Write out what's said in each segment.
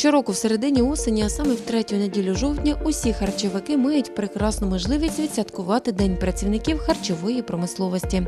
Щороку в середині осені, а саме в третю неділю жовтня, усі харчовики мають прекрасну можливість відсвяткувати День працівників харчової промисловості.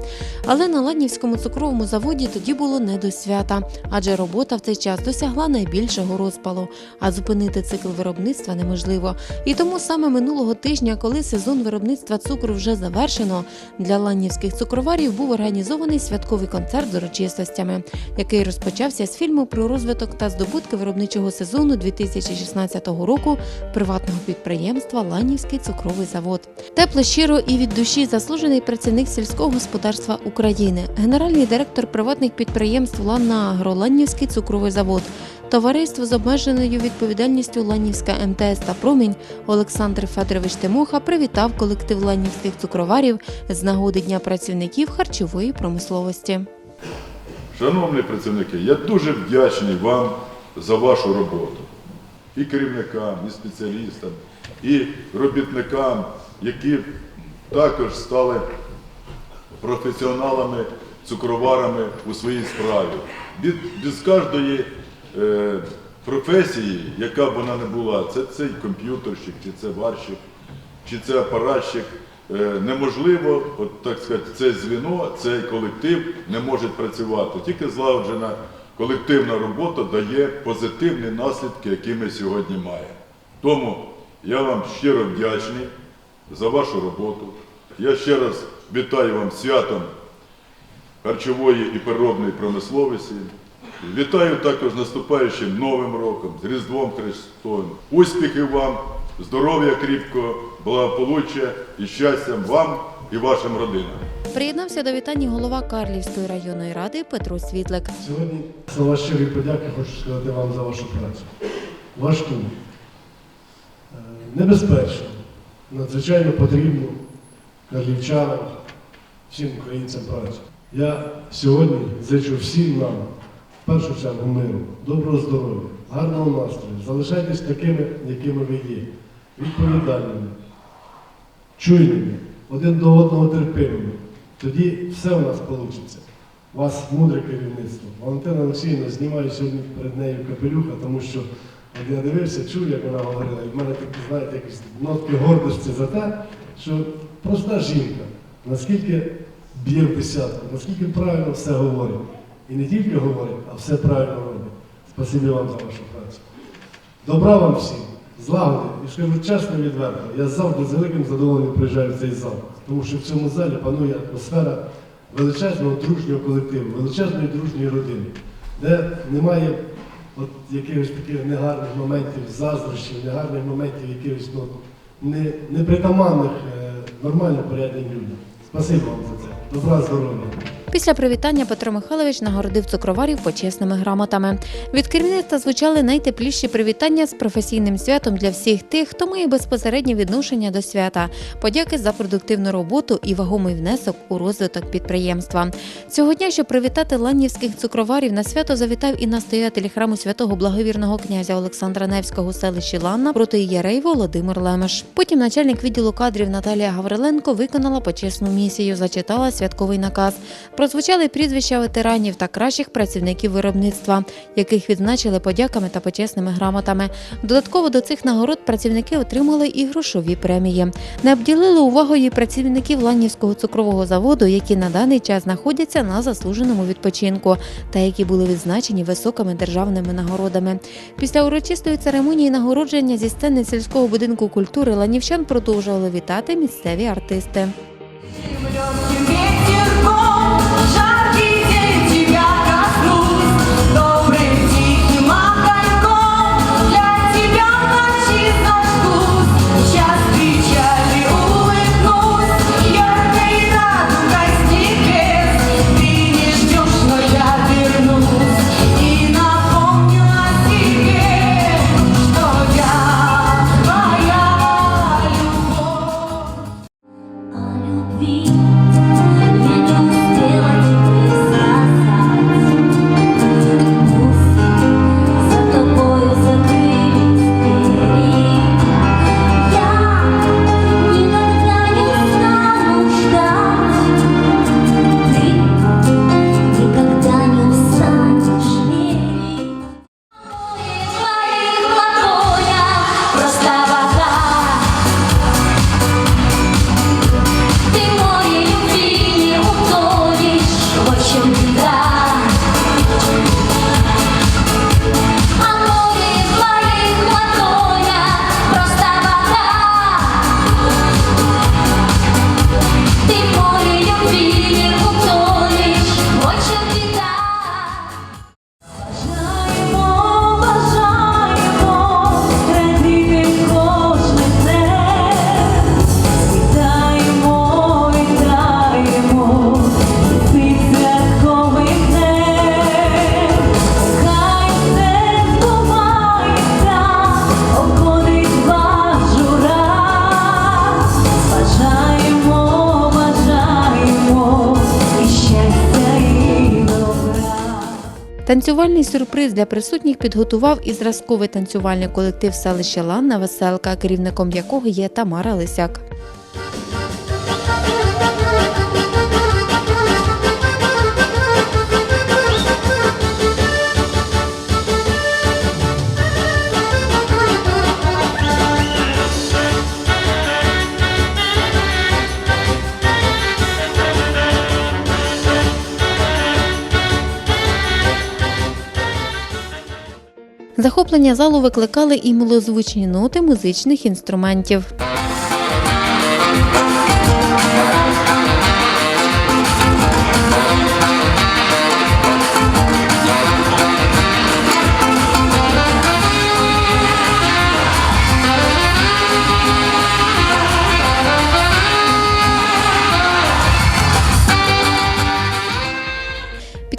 Але на Ладнівському цукровому заводі тоді було не до свята, адже робота в цей час досягла найбільшого розпалу, а зупинити цикл виробництва неможливо. І тому саме минулого тижня, коли сезон виробництва цукру вже завершено, для ланнівських цукроварів був організований святковий концерт з урочистостями, який розпочався з фільму про розвиток та здобутки виробничого сезону 2016 року приватного підприємства Ланівський цукровий завод. Тепло щиро і від душі заслужений працівник сільського господарства України, генеральний директор приватних підприємств Ланна Агро Ланнівський цукровий завод. Товариство з обмеженою відповідальністю Ланівська МТС та Промінь Олександр Федорович Тимоха привітав колектив ланівських цукроварів з нагоди Дня працівників харчової промисловості. Шановні працівники, я дуже вдячний вам за вашу роботу. І керівникам, і спеціалістам, і робітникам, які також стали професіоналами, цукроварами у своїй справі. Без, без кожної е, професії, яка б вона не була, це цей комп'ютерщик, чи це варщик, чи це апаратчик, е, неможливо, от так сказати, це звіно, цей колектив не може працювати. Тільки злагоджена колективна робота дає позитивні наслідки, які ми сьогодні маємо. Тому я вам щиро вдячний за вашу роботу. Я ще раз вітаю вам святом харчової і переробної промисловості. Вітаю також наступаючим Новим роком, з Різдвом Христовим. Успіхів вам, здоров'я кріпкого, благополуччя і щастя вам і вашим родинам. Приєднався до вітання голова Карлівської районної ради Петро Світлик. Сьогодні слова щирої подяки хочу сказати вам за вашу працю. Важку, е, небезпечну, надзвичайно потрібну карлівчанам, всім українцям працю. Я сьогодні зичу всім нам, в першу чергу, миру, доброго здоров'я, гарного настрою. Залишайтесь такими, якими ви є, відповідальними, чуйними, один до одного терпимими. Тоді все у нас вийде. У вас мудре керівництво. Валентина Олексіївна знімаю сьогодні перед нею капелюха, тому що от я дивився, чув, як вона говорила, і в мене такі, знаєте, якісь нотки гордості за те, що проста жінка, наскільки б'є в десятку, наскільки правильно все говорить. І не тільки говорить, а все правильно робить. Спасибі вам за вашу працю. Добра вам всім, злагоди. І скажу чесно відверто, я завжди з великим задоволенням приїжджаю в цей зал, тому що в цьому залі панує атмосфера величезного дружнього колективу, величезної дружньої родини, де немає от якихось таких негарних моментів, заздрощів, негарних моментів якихось ну, непритаманних, е, нормально порядним людям. Спасибі вам за це. Добра здоров'я. Після привітання Петро Михайлович нагородив цукроварів почесними грамотами. Від керівництва звучали найтепліші привітання з професійним святом для всіх тих, хто має безпосереднє відношення до свята, подяки за продуктивну роботу і вагомий внесок у розвиток підприємства. Цього дня, щоб привітати ланівських цукроварів, на свято завітав і настоятель храму святого благовірного князя Олександра Невського у селищі Ланна проти Єрей Володимир Лемеш. Потім начальник відділу кадрів Наталія Гавриленко виконала почесну місію, зачитала святковий наказ. Прозвучали прізвища ветеранів та кращих працівників виробництва, яких відзначили подяками та почесними грамотами. Додатково до цих нагород працівники отримали і грошові премії. Не обділили увагою працівників Ланівського цукрового заводу, які на даний час знаходяться на заслуженому відпочинку та які були відзначені високими державними нагородами. Після урочистої церемонії нагородження зі сцени сільського будинку культури ланівчан продовжували вітати місцеві артисти. Танцювальний сюрприз для присутніх підготував і зразковий танцювальний колектив селища Ланна Веселка, керівником якого є Тамара Лисяк. Захоплення залу викликали і милозвучні ноти музичних інструментів.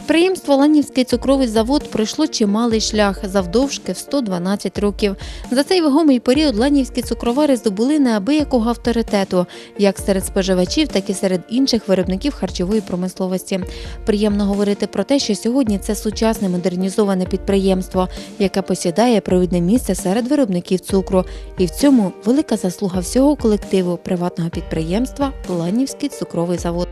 Підприємство Ланівський цукровий завод пройшло чималий шлях завдовжки в 112 років. За цей вагомий період ланівські цукровари здобули неабиякого авторитету як серед споживачів, так і серед інших виробників харчової промисловості. Приємно говорити про те, що сьогодні це сучасне модернізоване підприємство, яке посідає провідне місце серед виробників цукру. І в цьому велика заслуга всього колективу приватного підприємства Ланівський цукровий завод.